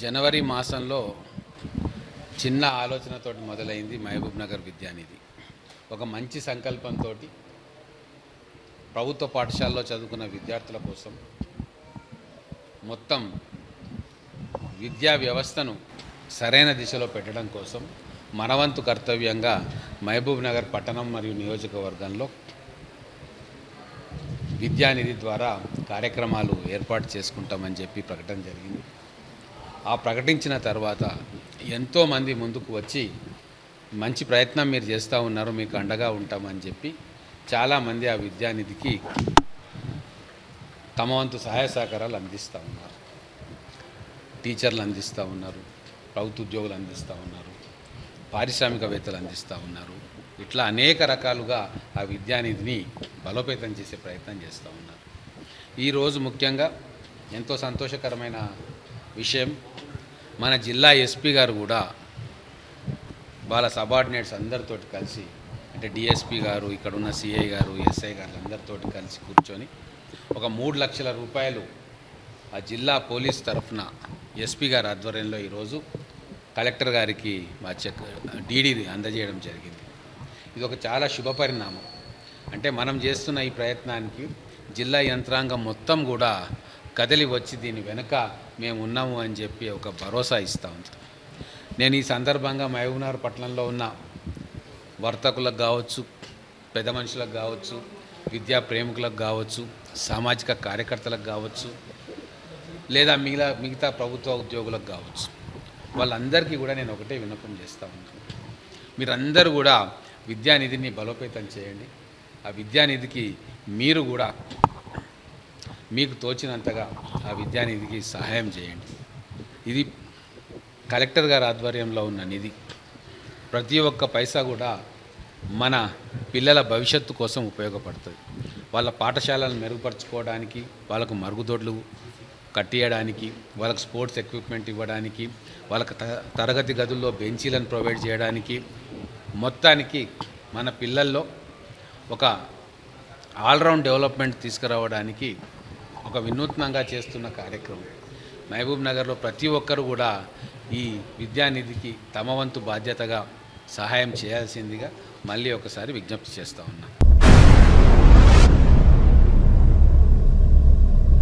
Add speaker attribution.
Speaker 1: జనవరి మాసంలో చిన్న ఆలోచనతో మొదలైంది మహబూబ్ నగర్ విద్యానిధి. ఒక మంచి సంకల్పంతో ప్రభుత్వ పాఠశాలలో చదువుకున్న విద్యార్థుల కోసం మొత్తం విద్యా వ్యవస్థను సరైన దిశలో పెట్టడం కోసం మనవంతు కర్తవ్యంగా మహబూబ్ నగర్ పట్టణం మరియు నియోజకవర్గంలో విద్యానిధి ద్వారా కార్యక్రమాలు ఏర్పాటు చేసుకుంటామని చెప్పి ప్రకటన జరిగింది. ఆ ప్రకటించిన తర్వాత ఎంతోమంది ముందుకు వచ్చి మంచి ప్రయత్నం మీరు చేస్తూ ఉన్నారు మీకు అండగా ఉంటామని చెప్పి చాలామంది ఆ విద్యానిధికి తమ వంతు సహాయ సహకారాలు అందిస్తూ ఉన్నారు. టీచర్లు అందిస్తూ ఉన్నారు ప్రభుత్వ ఉద్యోగులు అందిస్తూ ఉన్నారు పారిశ్రామికవేత్తలు అందిస్తూ ఉన్నారు. ఇట్లా అనేక రకాలుగా ఆ విద్యానిధిని బలోపేతం చేసే ప్రయత్నం చేస్తూ ఉన్నారు. ఈరోజు ముఖ్యంగా ఎంతో సంతోషకరమైన విషయం. మన జిల్లా ఎస్పీ గారు కూడా వాళ్ళ సబార్డినేట్స్ అందరితోటి కలిసి అంటే డిఎస్పీ గారు ఇక్కడ ఉన్న సిఐ గారు ఎస్ఐ గారు అందరితో కలిసి కూర్చొని ఒక మూడు లక్షల రూపాయలు ఆ జిల్లా పోలీస్ తరఫున ఎస్పీ గారి ఆధ్వర్యంలో ఈరోజు కలెక్టర్ గారికి మా చెక్ డీడీ అందజేయడం జరిగింది. ఇది ఒక చాలా శుభ పరిణామం. అంటే మనం చేస్తున్న ఈ ప్రయత్నానికి జిల్లా యంత్రాంగం మొత్తం కూడా కదిలి వచ్చి దీని వెనుక మేము ఉన్నాము అని చెప్పి ఒక భరోసా ఇస్తూ ఉంది. నేను ఈ సందర్భంగా మహబూబ్నగర్ పట్టణంలో ఉన్న వర్తకులకు కావచ్చు పెద్ద మనుషులకు కావచ్చు విద్యా ప్రేమికులకు కావచ్చు సామాజిక కార్యకర్తలకు కావచ్చు లేదా మిగతా మిగతా ప్రభుత్వ ఉద్యోగులకు కావచ్చు వాళ్ళందరికీ కూడా నేను ఒకటే విన్నపం చేస్తూ ఉన్నాను మీరందరూ కూడా విద్యానిధిని బలోపేతం చేయండి. ఆ విద్యానిధికి మీరు కూడా మీకు తోచినంతగా ఆ విద్యానిధికి సహాయం చేయండి. ఇది కలెక్టర్ గారి ఆధ్వర్యంలో ఉన్న నిధి. ప్రతి ఒక్క పైసా కూడా మన పిల్లల భవిష్యత్తు కోసం ఉపయోగపడుతుంది. వాళ్ళ పాఠశాలను మెరుగుపరచుకోవడానికి వాళ్ళకు మరుగుదొడ్లు కట్టియడానికి వాళ్ళకి స్పోర్ట్స్ ఎక్విప్మెంట్ ఇవ్వడానికి వాళ్ళకి త- తరగతి గదుల్లో బెంచీలను ప్రొవైడ్ చేయడానికి మొత్తానికి మన పిల్లల్లో ఒక ఆల్రౌండ్ డెవలప్మెంట్ తీసుకురావడానికి ఒక వినూత్నంగా చేస్తున్న కార్యక్రమం. మహబూబ్ నగర్లో ప్రతి ఒక్కరు కూడా ఈ విద్యానిధికి తమ వంతు బాధ్యతగా సహాయం చేయాల్సిందిగా మళ్ళీ ఒకసారి విజ్ఞప్తి చేస్తూ ఉన్నాను